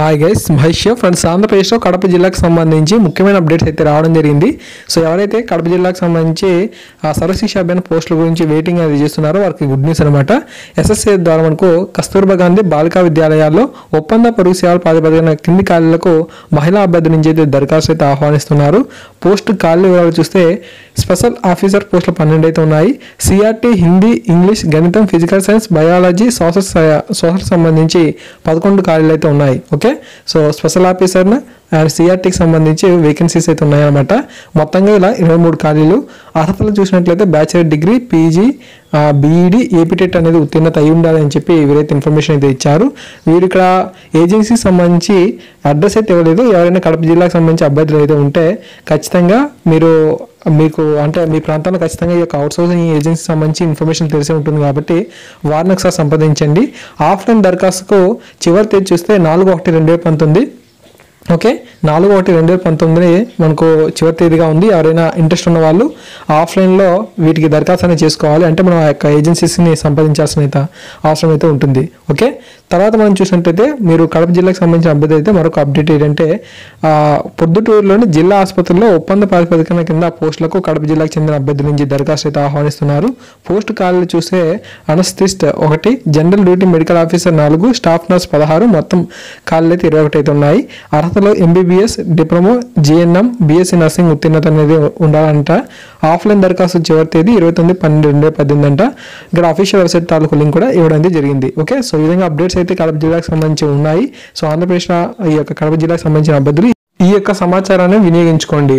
Hi guys Mahesh friends ఆంధ్రప్రదేశ్లో కడప జిల్లాకు సంబంధించి ముఖ్యమైన అప్డేట్స్ అయితే రావడం జరిగింది. సో ఎవరైతే కడప జిల్లాకు సంబంధించి ఆ సర్వశిక్ష అభియాన్ పోస్టుల గురించి వెయిటింగ్ అది చేస్తున్నారో వారికి గుడ్ న్యూస్ అనమాట ఎస్ఎస్ఏ ద్వారా మనకు కస్తూర్బా గాంధీ బాలికా విద్యాలయాల్లో ఒప్పంద పరుగు సేవల ప్రాతిపదికన కింది ఖాళీలకు మహిళా అభ్యర్థి నుంచి అయితే దరఖాస్తు అయితే ఆహ్వానిస్తున్నారు. పోస్ట్ ఖాళీ వివరాలు చూస్తే స్పెషల్ ఆఫీసర్ పోస్టులు పన్నెండు అయితే ఉన్నాయి. సిఆర్టీ హిందీ ఇంగ్లీష్ గణితం physical science biology social social సంబంధించి పదకొండు ఖాళీలు అయితే ఉన్నాయి. Okay? So special officer and సిఆర్టీకి సంబంధించి వేకెన్సీస్ అయితే ఉన్నాయన్నమాట. మొత్తంగా ఇలా ఇరవై మూడు ఖాళీలు. అర్హతలు చూసినట్లయితే bachelor degree PG BEd APTET అనేది ఉత్తీర్ణత అయి ఉండాలని చెప్పి వీరైతే ఇన్ఫర్మేషన్ అయితే ఇచ్చారు. వీరు ఇక్కడ ఏజెన్సీకి సంబంధించి అడ్రస్ అయితే ఇవ్వలేదు. ఎవరైనా కడప జిల్లాకు సంబంధించి అభ్యర్థులు అయితే ఉంటే ఖచ్చితంగా మీరు మీకు అంటే మీ ప్రాంతంలో ఖచ్చితంగా ఈ యొక్క అవుట్సోర్సింగ్ ఏజెన్సీ సంబంధించి ఇన్ఫర్మేషన్ తెలిసే ఉంటుంది కాబట్టి వారిని ఒకసారి సంప్రదించండి. ఆఫ్లైన్ దరఖాస్తుకు చివరి తేదీ చూస్తే నాలుగు ఒకటి రెండు వేల పంతొమ్మిది. ఓకే? నాలుగు ఒకటి రెండు వేల పంతొమ్మిది మనకు చివరి తేదీగా ఉంది. ఎవరైనా ఇంట్రెస్ట్ ఉన్న వాళ్ళు ఆఫ్లైన్లో వీటికి దరఖాస్తు అనేది చేసుకోవాలి. అంటే మనం ఆ యొక్క ఏజెన్సీస్ని సంపాదించాల్సిన అయితే అవసరం అయితే ఉంటుంది. ఓకే? తర్వాత మనం చూసినట్టయితే మీరు కడప జిల్లాకు సంబంధించిన అభ్యర్థి అయితే మరొక అప్డేట్ ఏంటంటే పొద్దుటూరులోని జిల్లా ఆసుపత్రిలో ఒప్పంద ప్రాతిపదికన కింద పోస్టులకు కడప జిల్లాకు చెందిన అభ్యర్థుల నుంచి దరఖాస్తు అయితే ఆహ్వానిస్తున్నారు. పోస్ట్ ఖాళీలు చూస్తే అనస్థిస్ట్ ఒకటి జనరల్ డ్యూటీ మెడికల్ ఆఫీసర్ నాలుగు స్టాఫ్ నర్స్ పదహారు మొత్తం ఖాళీలు అయితే ఇరవై ఒకటి అయితే ఉన్నాయి. సంస్థలో MBBS diploma GNM BSc nursing ఉత్తీర్ణత అనేది ఉండాలంట. ఆఫ్లైన్ దరఖాస్తు చివరి తేదీ ఇరవై తొమ్మిది పన్నెండు రెండు వేల పద్దెనిమిది అంట. ఇక్కడ అఫీషియల్ వెబ్సైట్ తాలూకు లింక్ కూడా ఇవ్వడం జరిగింది. ఓకే? సో ఈ విధంగా అప్డేట్స్ అయితే కడప జిల్లాకు సంబంధించి ఉన్నాయి. సో ఆంధ్రప్రదేశ్ ఈ యొక్క కడప జిల్లాకు సంబంధించిన అభ్యర్థులు ఈ యొక్క సమాచారాన్ని వినియోగించుకోండి.